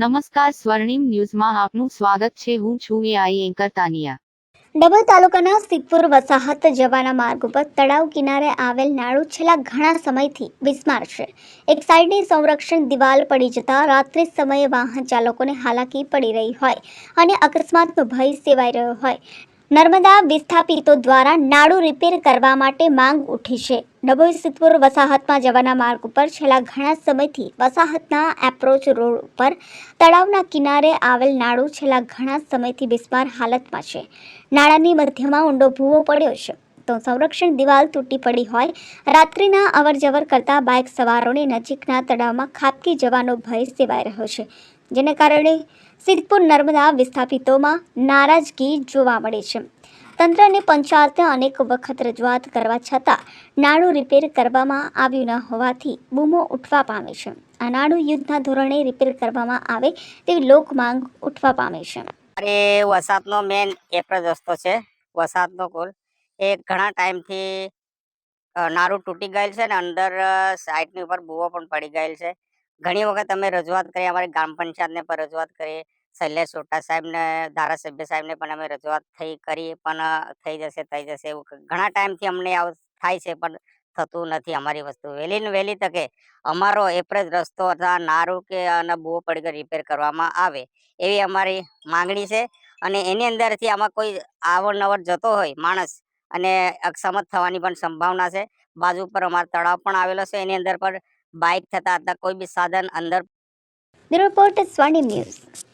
નમસ્કાર સ્વર્ણિમ ન્યૂઝમાં આપનું સ્વાગત છે. હું છું એઆઈ એન્કર તાનિયા. ડભોઈ તાલુકાના સિદ્ધપુર વસાહત જવાના માર્ગ ઉપર તળાવ કિનારે આવેલ નાળું છેલ્લા ઘણા સમયથી બિસ્માર છે. એક સાઈડની સંરક્ષણ દિવાલ પડી જતા રાત્રિ સમયે વાહન ચાલકોને હાલાકી પડી રહી હોય અને અકસ્માતનો ભય સેવાઈ રહ્યો હોય. નર્મદા વિસ્થાપિતો દ્વારા નાળું રિપેર કરવા માટે માંગ ઉઠી છે. ડભોઈ વસાહતમાં જવાના માર્ગ ઉપર છેલ્લા ઘણા સમયથી વસાહતના એપ્રોચ રોડ ઉપર તળાવના કિનારે આવેલ નાળું છેલ્લા ઘણા સમયથી બિસ્માર હાલતમાં છે. નાળાની મધ્યમાં ઊંડો ભૂવો પડ્યો છે. તો સંરક્ષણ દિવાલ તૂટી પડી હોય. રાત્રિના અવરજવર કરતા બાઇક સવારોને નજીકના તળાવમાં ખાબકી જવાનો ભય સેવાઈ રહ્યો છે, જેને કારણે સિદ્ધપુર નર્મદા વિસ્થાપિતોમાં નારાજગી જોવા મળે છે. તંત્રને પંચાયતે અનેક વખત રજૂઆત કરવા છતાં નાણું રિપેર કરવામાં આવ્યું ન હોવાથી બૂમો ઉઠવા પામે છે. આ નાણું યુદ્ધના ધોરણે રિપેર કરવામાં આવે તેવી લોક માંગ ઉઠવા પામે છે. અરે વસાતનો મેન એક જ છે. વસાતનો કુલ એ ઘણા ટાઈમથી નારું તૂટી ગયેલ છે ને અંદર સાઈડની ઉપર બુવો પણ પડી ગયેલ છે. ઘણી વખત અમે રજૂઆત કરી, અમારી ગ્રામ પંચાયતને પણ રજૂઆત કરી, શૈલેષ સોટા સાહેબને, ધારાસભ્ય સાહેબને પણ અમે રજૂઆત થઈ કરી, પણ થઈ જશે થઈ જશે એવું ઘણા ટાઈમથી અમને આવું થાય છે, પણ થતું નથી અમારી વસ્તુ. વહેલી ને વહેલી તકે અમારો એપ્રેજ રસ્તો અથવા નારું કે, અને બુવો પડી રિપેર કરવામાં આવે, એવી અમારી માંગણી છે. અને એની અંદરથી આમાં કોઈ આવર જતો હોય માણસ અને અક્ષમત થવાની પણ સંભાવના છે. બાજુ પર અમારો તળાવ પણ આવેલો છે. એની અંદર પર બાઇક થતા હતા. કોઈ બી સાધન અંદર રિપોર્ટ સ્વાણી ન્યૂઝ.